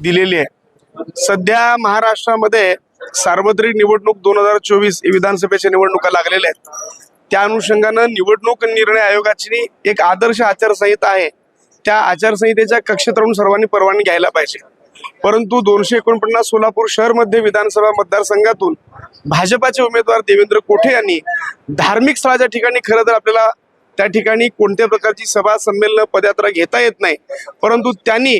दिलेली आहे. सध्या महाराष्ट्रामध्ये सार्वत्रिक निवडणूक दोन हजार चोवीस विधानसभेच्या निवडणुका लागलेल्या आहेत. त्या अनुषंगानं निवडणूक निर्णय आयोगाची एक आदर्श आचारसंहिता आहे. त्या आचारसंहितेच्या कक्षेत राहून सर्वांनी परवानगी घ्यायला पाहिजे. परंतु दोनशे एकोणपन्नास सोलापूर शहरमध्ये विधानसभा मतदारसंघातून भाजपाचे उमेदवार देवेंद्र कोठे यांनी धार्मिक स्थळाच्या ठिकाणी खरं तर आपल्याला त्या ठिकाणी कोणत्या प्रकारची सभा संमेलन पदयात्रा घेता येत नाही. परंतु त्यांनी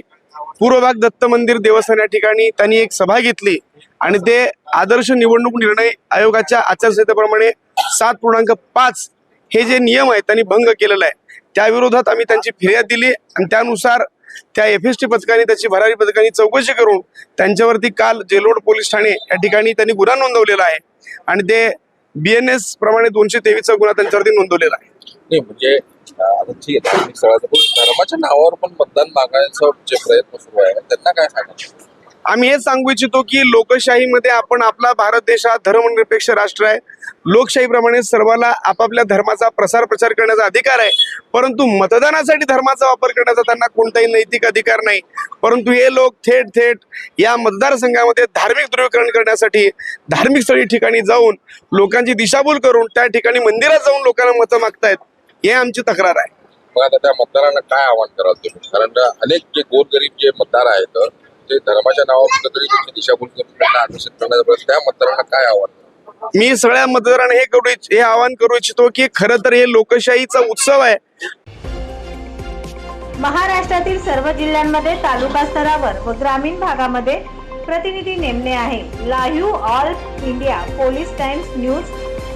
पूर्वभाग दत्त मंदिर देवस्थान या ठिकाणी त्यांनी एक सभा घेतली. आणि ते आदर्श निवडणूक निर्णय आयोगाच्या आचारसंहितेप्रमाणे सात पूर्णांक पाच हे जे नियम आहेत त्यांनी भंग केलेला आहे. त्याविरोधात आम्ही त्यांची फिर्याद दिली आणि त्यानुसार त्या एफ एस टी पथकाने त्याची भरारी पथकाने चौकशी करून त्यांच्यावरती काल जेलोड पोलीस ठाणे या ठिकाणी त्यांनी गुन्हा नोंदवलेला आहे. आणि ते बी एन एस प्रमाणे दोनशे तेवीसचा गुन्हा त्यांच्यावरती नोंदवलेला आहे. म्हणजे आता ठीक आहे धार्मिक स्थळाचं पण धर्माच्या नावावर पण मतदान मागायचा जे प्रयत्न सुरू आहे. त्यांना काय सांगायचं आम्ही हेच सांगू इच्छितो की लोकशाहीमध्ये आपण आपला भारत देश हा धर्मनिरपेक्ष राष्ट्र आहे. लोकशाहीप्रमाणे सर्वाला आपापल्या धर्माचा प्रसार प्रचार करण्याचा अधिकार आहे. परंतु मतदानासाठी धर्माचा वापर करण्याचा त्यांना कोणताही नैतिक अधिकार नाही. परंतु हे लोक थेट थेट या मतदारसंघामध्ये धार्मिक ध्रुवीकरण करण्यासाठी धार्मिक स्थळी ठिकाणी जाऊन लोकांची दिशाभूल करून त्या ठिकाणी मंदिरात जाऊन लोकांना मतं मागतायत. हे आमची तक्रार आहे. मग आता त्या मतदारांना काय आव्हान कराल तुम्ही? कारण अनेक जे गोरगरीब जे मतदार आहेत ते धर्माच्या नावावर कुठेतरी त्यांची दिशाभूल करून त्यांना आकर्षित करण्याचा प्रयत्न त्या मतदारांना काय आव्हान? मी सगळ्या मतदारांना हे करू इच्छ- हे आवाहन करू इच्छितो की खरं तर हे लोकशाहीचा उत्सव आहे. महाराष्ट्रातील सर्व जिल्ह्यांमध्ये तालुका स्तरावर व ग्रामीण भागामध्ये प्रतिनिधी नेमणे आहे. Live all India police times news